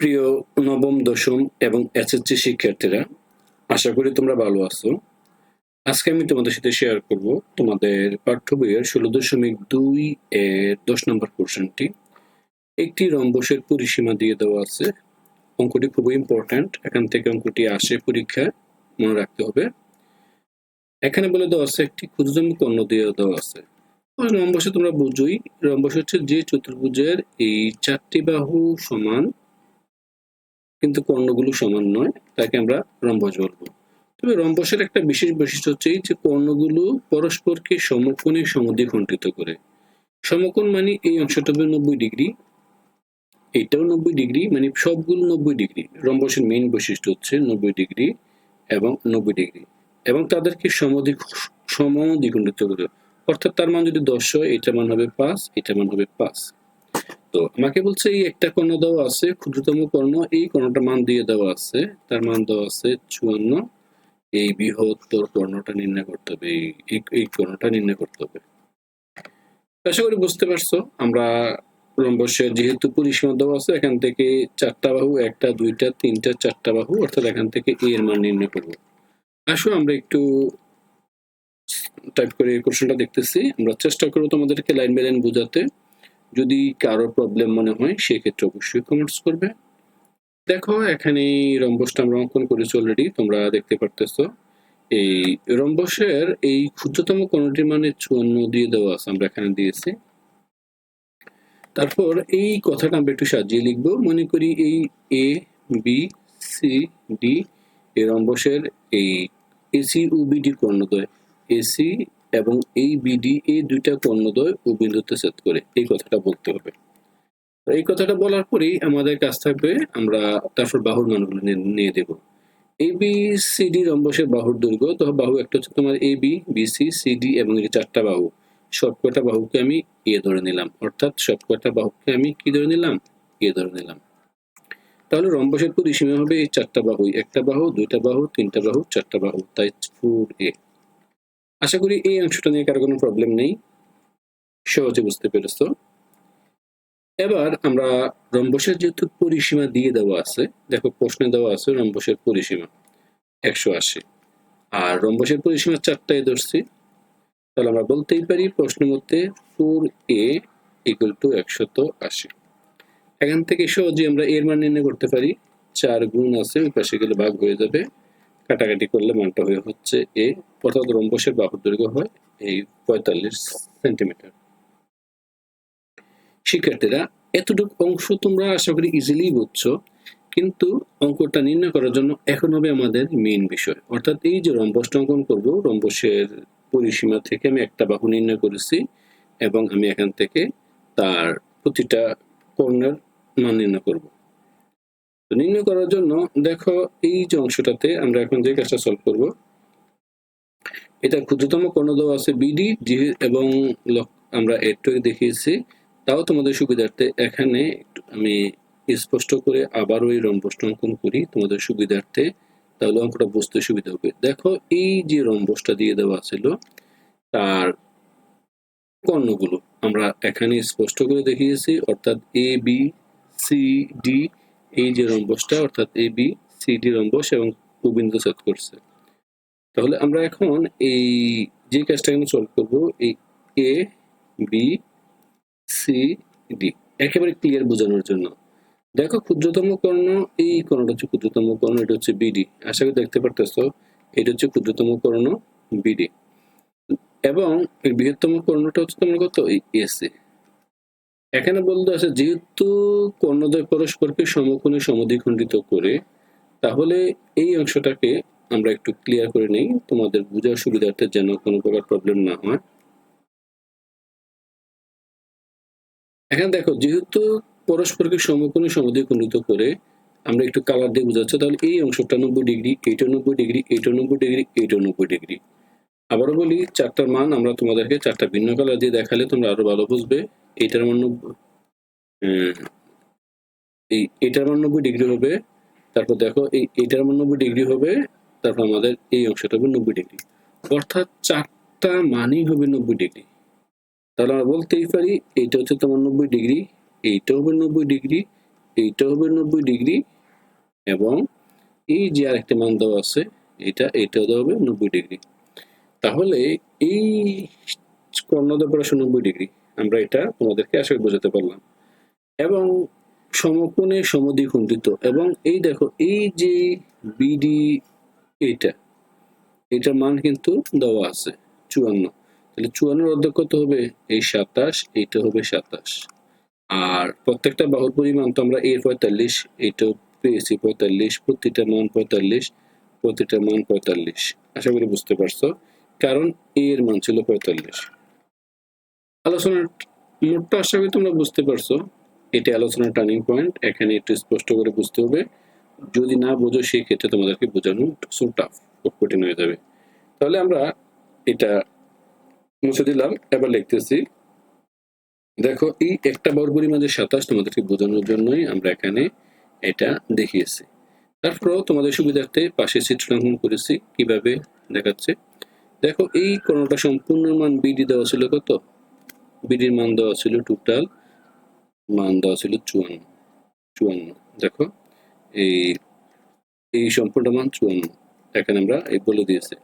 প্রিয় নবম, দশম এবং এসএসসি শিক্ষার্থীরা, আশা করি তোমরা ভালো আছো। আজকে আমি তোমাদের সাথে শেয়ার করব তোমাদের পাঠ্য বইয়ের ষোলো দশমিক দুই এর দশ নম্বর কোশ্চেনটি একটি রম্বসের পরিসীমা দিয়ে দেওয়া আছে। অঙ্কটি খুবই ইম্পর্ট্যান্ট এখান থেকে অঙ্কটি আসে পরীক্ষায়। মনে রাখতে হবে। এখানে বলে দেওয়া আছে, একটি ক্ষুদ্রতম কর্ণ দিয়ে দেওয়া আছে। রম্বসে তোমরা বুঝোই, রম্বস হচ্ছে যে চতুর্ভুজের এই চারটি বাহু সমান কিন্তু কর্ণগুলো সমান নয়, তাকে আমরা রম্বস বলব। তবে রম্বসের একটা বিশেষ বৈশিষ্ট্য হচ্ছে যে কর্ণগুলো পরস্পরকে সমকোণে সমদ্বিখণ্ডিত করে। সমকোণ মানে এই অংশটা হবে নব্বই ডিগ্রি এইটাও নব্বই ডিগ্রি মানে সবগুলো নব্বই ডিগ্রি। রম্বসের মেইন বৈশিষ্ট্য হচ্ছে নব্বই ডিগ্রি এবং নব্বই ডিগ্রি। এবং তাদেরকে সমদ্বি, সমদ্বিখণ্ডিত করে। অর্থাৎ তার মান যদি দশ হয় এটা মান হবে পাঁচ এটা মান হবে পাঁচ। আমাকে বলছে, এই একটা কর্ণ দেওয়া আছে, ক্ষুদ্রতম কর্ণ, এই কর্ণটা মান দিয়ে দেওয়া আছে, তার মান দেওয়া আছে চুয়ান্ন। এই বৃহত্তর কর্ণটা নির্ণয় করতে হবে, এই, এই- কর্ণটা নির্ণয় করতে হবে। আশা করি বুঝতে পারছ, আমরা রম্বসের যেহেতু পরিসীমা দেওয়া আছে, এখান থেকে চারটা বাহু, একটা, দুইটা, তিনটা, চারটা বাহু, অর্থাৎ এখান থেকে এ এর মান নির্ণয় করব। আসো, আমরা একটু টাইপ করে কোশ্চেনটা দেখতেছি। আমরা চেষ্টা করব তোমাদেরকে লাইন বাই লাইন বোঝাতে। যদি কারও প্রবলেম মনে হয়, সেক্ষেত্রে অবশ্যই কমেন্টস করবে। দেখো, এখানে রম্বসটা আমরা অঙ্কন করেছি অলরেডি তোমরা দেখতে পারতেছো। এই রম্বসের এই ক্ষুদ্রতম কোণটির মানে চুয়ান্ন দিয়ে দেওয়া আছে, আমরা এখানে দিয়েছি। তারপর এই কথাটা আমরা একটু সাজিয়ে লিখব। মনে করি এই এ বি সি ডি এই রম্বসের এই এসি ও বিডি কর্ণদ্বয় এসি এবং এই বিডি এই দুইটা কর্ণদ্বয় ও বিন্দুতে ছেদ করে এই কথাটা বলতে হবে। এই কথাটা বলার পরেই আমাদের কাজ থাকবে, আমরা তারপর বাহুর মানগুলো নিয়ে- দেব। এ বি সি ডি রম্বসের বাহুর দৈর্ঘ্য তো বাহু একটা হচ্ছে তোমার এ বি বিসি সিডি এবং চারটা বাহু। সবকটা বাহুকে আমি এ ধরে নিলাম, অর্থাৎ সবকটা বাহুকে আমি কি ধরে নিলাম? এ ধরে নিলাম। তাহলে রম্বসের পরিসীমা হবে এই চারটা বাহু একটা বাহু, দুইটা বাহু, তিনটা বাহু, চারটা বাহু, তাই ফোর এ আশা করি এই অংশটা নিয়ে কারও কোনো প্রবলেম নেই। সহজে বুঝতে পেরেছ। এবার আমরা রম্বসের যেহেতু পরিসীমা দিয়ে দেওয়া আছে, দেখো প্রশ্নে দেওয়া আছে রম্বসের পরিসীমা একশো আশি। আর রম্বসের পরিসীমা চারটায় ধরছি। তাহলে আমরা বলতেই পারি প্রশ্ন মধ্যে ফোর এ ইকুয়াল টু একশত আশি। এখান থেকে সহজে আমরা এর মান নির্ণয় করতে পারি। চার গুণ আছে, ওই পাশে গেলে ভাগ হয়ে যাবে। কাটাকাটি করলে মানটা হয়ে হচ্ছে এ। অর্থাৎ রম্বসের বাহুর দৈর্ঘ্য হয় এই পঁয়তাল্লিশ সেন্টিমিটার। শিক্ষার্থীরা, এতটুকু অংশ তোমরা আশা করি ইজিলি বুঝছ, কিন্তু অঙ্কটা নির্ণয় করার জন্য এখন হবে আমাদের মেইন বিষয়। অর্থাৎ এই যে রম্বসটা অঙ্কন করব, রম্বসের পরিসীমা থেকে আমি একটা বাহু নির্ণয় করেছি এবং আমি এখান থেকে তার প্রতিটা কর্ণের মান নির্ণয় করব। তো নির্ণয় করার জন্য দেখো এই যে অংশটাতে আমরা এখন যে কাজটা সলভ করব, এটা ক্ষুদ্রতম কর্ণ দেওয়া আছে বিডি এবং লক- আমরা একটু দেখিয়েছি। তাও তোমাদের সুবিধার্থে এখানে আমি স্পষ্ট করে আবার ওই রম্বসটা অঙ্কন করি তোমাদের সুবিধার্থে, তাহলে অঙ্কটা বুঝতে সুবিধা হবে। দেখো এই যে রম্বসটা দিয়ে দেওয়া ছিল, তার কর্ণগুলো আমরা এখানে স্পষ্ট করে দেখিয়েছি, অর্থাৎ এ বি সি ডি এই যে রম্বসটা অর্থাৎ A B C D rhombus এবং কুবিন্দু সেট করছে। তাহলে আমরা এখন এই যে কাজটা এখানে সলভ করব, এই এ বি সি ডি একেবারে ক্লিয়ার বোঝানোর জন্য। দেখো ক্ষুদ্রতম কর্ণ, এই কর্ণটা হচ্ছে ক্ষুদ্রতম কর্ণ, এটা হচ্ছে বিডি আশা করি দেখতে পারতেছো, এটা হচ্ছে ক্ষুদ্রতম কর্ণ বিডি এবং এর বৃহত্তম কর্ণটা হচ্ছে তোমার কত? এই এসি এখানে বলতে আছে, যেহেতু কর্ণদ্বয় পরস্পরকে সমকোণে সমদ্বিখণ্ডিত করে, তাহলে এই অংশটাকে আমরা একটু ক্লিয়ার করে নেই। তোমাদের বোঝার সুবিধার্থে যেন কোনো প্রকার প্রবলেম না হয়। এখানে দেখো, যেহেতু পরস্পরকে সমকোণে সমদ্বিখণ্ডিত করে, আমরা একটু কালার দিয়ে বোঝাচ্ছি, তাহলে এই অংশটা নব্বই ডিগ্রি, এইটা নব্বই ডিগ্রি, এইটা নব্বই ডিগ্রি, এইটা নব্বই ডিগ্রি। আবারও বলি, চারটার মান আমরা তোমাদেরকে চারটা ভিন্ন কালার দিয়ে দেখালে তোমরা আরও ভালো বুঝবে। এইটার মান এই এটার মান ডিগ্রি হবে, তারপর দেখো এই এটার মান ডিগ্রি হবে, তারপর আমাদের এই অংশটা হবে নব্বই ডিগ্রি। অর্থাৎ চারটা মানই হবে নব্বই ডিগ্রি। তাহলে আমরা বলতেই পারি, এইটা হচ্ছে তোমার নব্বই ডিগ্রি, এইটা হবে নব্বই ডিগ্রি, এইটা হবে নব্বই ডিগ্রি, এবং এই যে আরেকটা মান দেওয়া আছে, এটা, এইটাও দেওয়া হবে নব্বই ডিগ্রি। তাহলে এই কর্ণদের পড়াশো নব্বই ডিগ্রি। আমরা এটা তোমাদেরকে আশা বোঝাতে পারলাম। এবং সমকোণে সমদ্বিখণ্ডিত এবং এই দেখো, এই যে বিডি এইটা এটার মান কিন্তু দেওয়া আছে চুয়ান্ন। তাহলে চুয়ান্নর অর্ধেক কত হবে? এই সাতাশ, এইটা হবে সাতাশ। আর প্রত্যেকটা বাহুর পরিমাণ তো আমরা এর পঁয়তাল্লিশ এইটাও পেয়েছি পঁয়তাল্লিশ, প্রতিটা মান পঁয়তাল্লিশ, প্রতিটা মান পঁয়তাল্লিশ। আশা করি বুঝতে পারছ? কারণ এর মান ছিল পঁয়তাল্লিশ। আলোচনার মোটটা আশা করি তোমরা বুঝতে পারছ। এটা আলোচনার টার্নিং পয়েন্ট এখানে একটু স্পষ্ট করে বুঝতে হবে। যদি না বোঝো, সেই ক্ষেত্রে তোমাদেরকে বোঝানো সো টাফ খুব কঠিন হয়ে যাবে। তাহলে আমরা এটা মুছে দিলাম। এবার লিখতেছি, দেখো, এই একটা বর্গ পরিমাণ যে সাতাশ তোমাদেরকে বোঝানোর জন্যই আমরা এখানে এটা দেখিয়েছি। তারপরেও তোমাদের সুবিধার্থে পাশে চিত্রাঙ্কন করেছি, কীভাবে দেখাচ্ছে। দেখো, এই কোনটা সম্পূর্ণ মান বিডি দেওয়া ছিল কত? বিডির মান দেওয়া ছিল টোটাল মান দেওয়া ছিল চুয়ান্ন। চুয়ান্ন, দেখো, এই এই সম্পূর্ণ মান চুয়ান্ন। এখানে আমরা এই বলে দিয়েছি।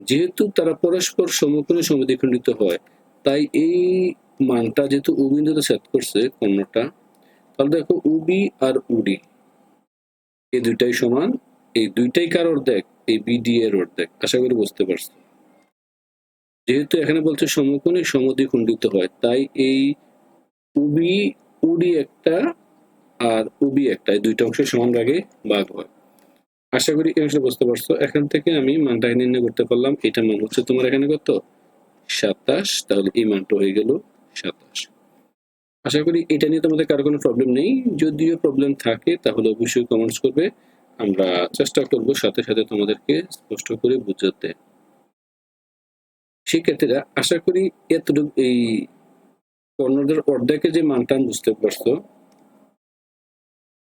যেহেতু তারা পরস্পর সমকোণে সমদ্বিখণ্ডিত হয়, তাই এই মানটা যেহেতু উবিন্দুতে সেট করছে কর্ণটা, তাহলে দেখো উবি আর উডি এই দুইটাই সমান, এই দুইটাই কার অর্ধেক? এই বিডি এর অর্ধেক। আশা করি বুঝতে পারছ। যেহেতু এখানে বলছে সমকোণে সমদ্বিখণ্ডিত হয়। তাই এই উবি, উডি একটা আর উবি একটা, এই দুইটা অংশ সমান ভাগে ভাগ হয়। আশা করি এই বুঝতে পারছ। এখান থেকে আমি মানটা নির্ণয় করতে পারলাম। এটা মান হচ্ছে তোমার এখানে কত? সাতাশ। তাহলে এই মানটা হয়ে গেল সাতাশ। আশা করি এটা নিয়ে তোমাদের কারও কোনো প্রবলেম নেই। যদিও প্রবলেম থাকে, তাহলে অবশ্যই কমেন্টস করবে। আমরা চেষ্টা করব সাথে সাথে তোমাদেরকে স্পষ্ট করে বুঝাতে। শিক্ষার্থীরা, আশা করি এতটুকু এই কর্ণদের অর্ধেকে যে মানটা বুঝতে পারছ।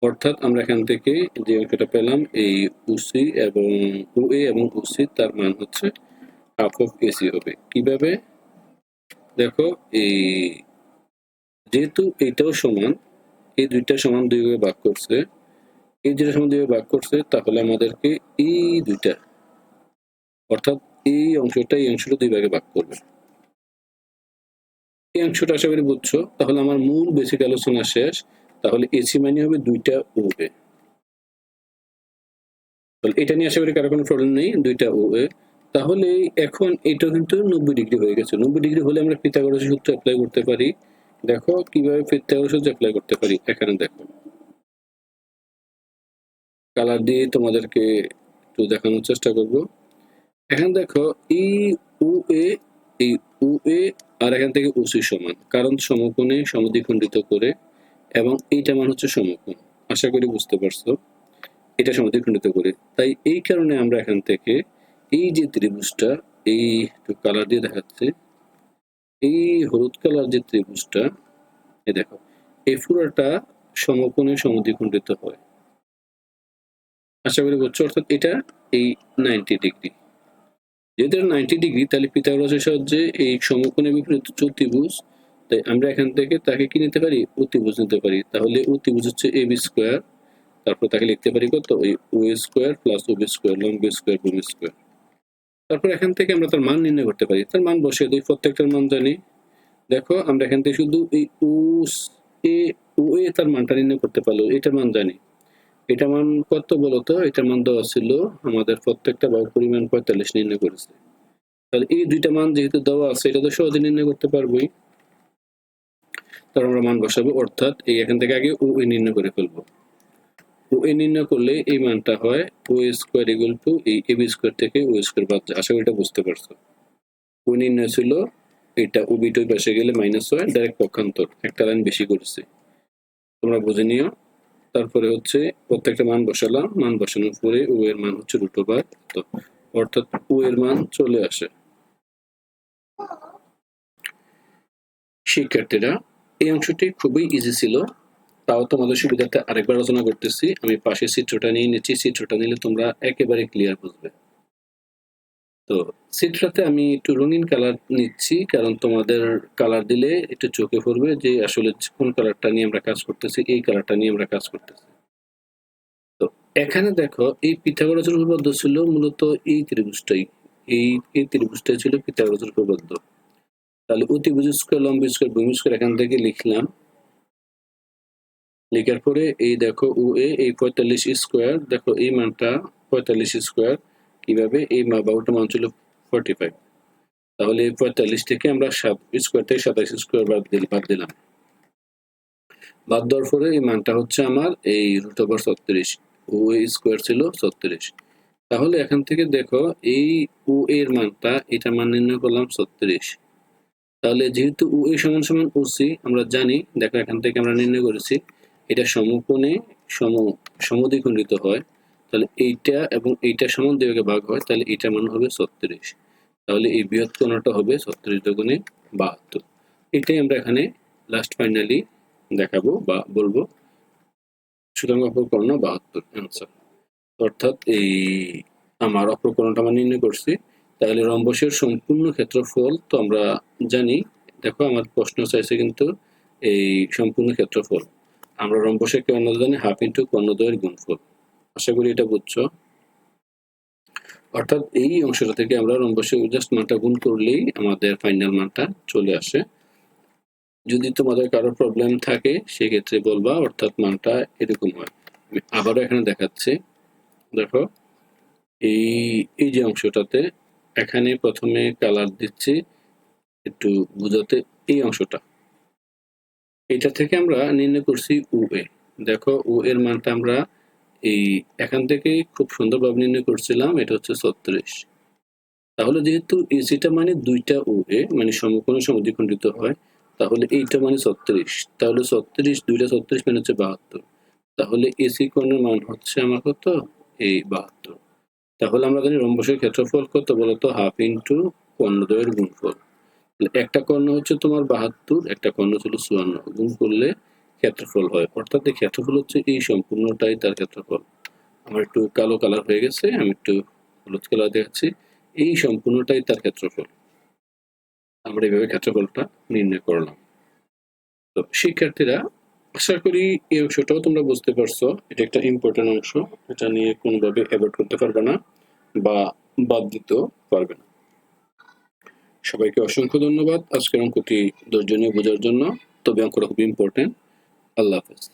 অর্থাৎ আমরা এখান থেকে যে অঙ্কটা পেলাম, এই উসি এবং ও এ এবং উসি তার মান হচ্ছে হাফ অফ এসি হবে। কীভাবে? দেখো, এই যেহেতু এইটাও সমান, এই দুইটা সমান দুই ভাগ করছে, এই দুইটা সমান দুই ভাগ করছে, তাহলে আমাদেরকে এই দুইটা, অর্থাৎ এই অংশটা এই অংশটা দুই ভাগে ভাগ করবে। এই অংশটা আশা করি বুঝছ। তাহলে আমার মূল বেসিক আলোচনা শেষ। তাহলে এসি মানে হবে দুইটা ও এ এটা নিয়ে আশা করি কারও কোনো প্রবলেম নেই, দুইটা ও এ তাহলে এখন এটা কিন্তু নব্বই ডিগ্রি হয়ে গেছে। নব্বই ডিগ্রি হলে আমরা পিথাগোরাসের সূত্র অ্যাপ্লাই করতে পারি। দেখো কীভাবে পিথাগোরাসের সূত্র অ্যাপ্লাই করতে পারি। এখানে দেখো। কালার দিয়ে তোমাদেরকে একটু দেখানোর চেষ্টা করব। এখানে দেখো এই ও এ, এই ও এ আর এখান থেকে ওসি সমান। কারণ সমকোণে সমদ্বিখণ্ডিত করে এবং এইটা মান হচ্ছে সমকোণ। আশা করি বুঝতে পারছ? এটা সমদ্বিখণ্ডিত করে। তাই এই কারণে আমরা এখান থেকে এই যে ত্রিভুজটা, এই একটু কালার দিয়ে দেখাচ্ছে। এই হলুদ কালার যে ত্রিভুজটা, এই দেখো, এই পুরোটা সমকোণে সমদ্বিখণ্ডিত হয়। আশা করি বুঝছ? অর্থাৎ এটা এই নাইনটি ডিগ্রি যেহেতু নাইনটি ডিগ্রি তাহলে পিথাগোরাসের সাহায্যে এই সমকোণে বিপরীত চতুর্ভুজ তাই আমরা এখান থেকে তাকে কি নিতে পারি? অতিভুজ নিতে পারি। তাহলে অতিভুজ হচ্ছে এ বি স্কোয়ার তারপর তাকে লিখতে পারি কত? ওই O square plus O B square long B square ভূমি স্কোয়ার তারপর এখান থেকে আমরা তার মান নির্ণয় করতে পারি। তার মান বসিয়ে দিই, প্রত্যেকটার মান জানি। দেখো, আমরা এখান থেকে শুধু এই ও এ ও এ তার মানটা নির্ণয় করতে পারল এটার মান জানি। এটা মান কত বলতো? এটার মান দেওয়া ছিল আমাদের প্রত্যেকটা বাহু পরিমাণ পঁয়তাল্লিশ নির্ণয় করেছে। তাহলে এই দুইটা মান যেহেতু দেওয়া আছে, এটা তো সহজে নির্ণয় করতে পারবোই। তারপর আমরা মান বসাবো, অর্থাৎ এই এখান থেকে আগে ও এ নির্ণয় করে ফেলব। ও এ নির্ণয় করলে এই মানটা হয় ও স্কোয়ার ইকুয়াল টু এই এ বি স্কোয়ার থেকে ও স্কোয়ার বাদ। আশা করি এটা বুঝতে পারছ। ও নির্ণয় ছিল, এটা ও বি টু পাশে গেলে মাইনাস হয় ডাইরেক্ট পক্ষান্তর। একটা লাইন বেশি করেছে। তোমরা বুঝে নিও। তারপরে হচ্ছে প্রত্যেকটা মান বসালাম মান বসানোর পরে ও এর মান হচ্ছে রুট ওভার তো অর্থাৎ ও এর মান চলে আসে। শিক্ষার্থীরা, এই অংশটি খুবই ইজি ছিল, তাও তোমাদের সুবিধার্থে আরেকবার আলোচনা করতেছি। আমি পাশে চিত্রটা নিয়ে নিচ্ছি, চিত্রটা নিলে তোমরা একেবারে ক্লিয়ার বুঝবে। তো তো চিত্রতে আমি একটু রঙিন কালার নিচ্ছি, কারণ তোমাদের কালার দিলে একটু চোখে পড়বে যে আসলে কোন কালারটা নিয়ে আমরা কাজ করতেছি, এই কালারটা নিয়ে আমরা কাজ করতেছি। তো এখানে দেখো, এই পিথাগোরাসের উপপাদ্য ছিল মূলত এই ত্রিভুজটাই। এই এই ত্রিভুজটাই ছিল পিথাগোরাসের উপপাদ্য। তাহলে অতিভুজ স্কোয়ার লম্ব স্কোয়ার ভূমি স্কোয়ার এখান থেকে লিখলাম। লেখার পরে এই দেখো ও এ, এই পঁয়তাল্লিশ স্কোয়ার দেখো এই মানটা পঁয়তাল্লিশ স্কোয়ার কীভাবে এই মা বাহুটা মান ছিল ফোর্টি ফাইভ তাহলে পঁয়তাল্লিশ থেকে আমরা সাত স্কোয়ার থেকে সাতাশ স্কোয়ার বাদ দিল বাদ দিলাম। বাদ দেওয়ার পরে এই মানটা হচ্ছে আমার এই রুট ওভার ছত্রিশ। ও এ স্কোয়ার ছিল ছত্রিশ। তাহলে এখান থেকে দেখো এই ও এর মানটা এটা মান নির্ণয় করলাম ছত্রিশ। তাহলে যেহেতু ও এ সমান সমান ও সি, আমরা জানি, দেখো এখান থেকে আমরা নির্ণয় করেছি, এটা সমকোণে সম সমদ্বিখণ্ডিত হয়। তাহলে এইটা এবং এইটা সমান দুই ভাগে হয়, তাহলে এটা মান হবে ছত্রিশ। তাহলে এই বৃহৎ হবে ছত্রিশ দুগুণে বাহাত্তর। এটাই আমরা এখানে লাস্ট ফাইনালি দেখাবো বা বলব। সুতরাং অপরকর্ণ বাহাত্তর অ্যান্সার অর্থাৎ এই আমার অপরকর্ণটা আমরা নির্ণয় করছি। তাহলে রম্বসের সম্পূর্ণ ক্ষেত্রফল তো আমরা জানি। দেখো আমার প্রশ্ন চাইছে কিন্তু এই সম্পূর্ণ ক্ষেত্রফল। আমরা রম্বসের কর্ণ জানি? হাফ ইন্টু কর্ণদ্বয়ের গুণফল। আশা করি এটা বুঝছ। অর্থাৎ এই অংশটা থেকে আমরা রম্বসের জাস্ট মানটা গুণ করলেই আমাদের ফাইনাল মানটা চলে আসে। যদি তোমাদের কারও প্রবলেম থাকে, সেক্ষেত্রে বলবা, অর্থাৎ মানটা এরকম হয়। আমি আবারও এখানে দেখাচ্ছি। দেখো, এই এই যে অংশটাতে এখানে প্রথমে কালার দিচ্ছি, একটু বুঝাতে এই অংশটা। এটা থেকে আমরা নির্ণয় করছি উ এ। দেখো উ এর মানটা আমরা এই এখান থেকে খুব সুন্দরভাবে নির্ণয় করছিলাম, এটা হচ্ছে ছত্রিশ। তাহলে যেহেতু এসিটা মানে দুইটা ও এ মানে সমকোণ সমদ্বিখণ্ডিত হয়, তাহলে এইটা মানে ছত্রিশ। তাহলে ছত্রিশ, দুইটা ছত্রিশ মানে হচ্ছে বাহাত্তর। তাহলে এসি কোণের মান হচ্ছে আমার কত? এই বাহাত্তর। তাহলে আমরা জানি রম্বসের ক্ষেত্রফল কত বলতো? হাফ ইন্টু কর্ণদ্বয়ের গুণফল। একটা কর্ণ হচ্ছে তোমার বাহাত্তর, একটা কর্ণ ছিল চুয়ান্ন। গুণ করলে ক্ষেত্রফল হয়। অর্থাৎ এই ক্ষেত্রফল হচ্ছে এই সম্পূর্ণটাই তার ক্ষেত্রফল। আমার একটু কালো কালার হয়ে গেছে, আমি একটু হলুদ কালার দেখাচ্ছি। এই সম্পূর্ণটাই তার ক্ষেত্রফল। আমরা এইভাবে ক্ষেত্রফলটা নির্ণয় করলাম। তো শিক্ষার্থীরা, আশা করি এই অংশটাও তোমরা বুঝতে পারছ। এটা একটা ইম্পর্টেন্ট অংশ। এটা নিয়ে কোনোভাবে অ্যাভয়েড করতে পারবে না বা বাদ দিতেও পারবে না। সবাইকে অসংখ্য ধন্যবাদ। আজকের অঙ্কটি দর্জনীয় বোঝার জন্য। তবে অঙ্কটা খুব ইম্পর্টেন্ট Alafis.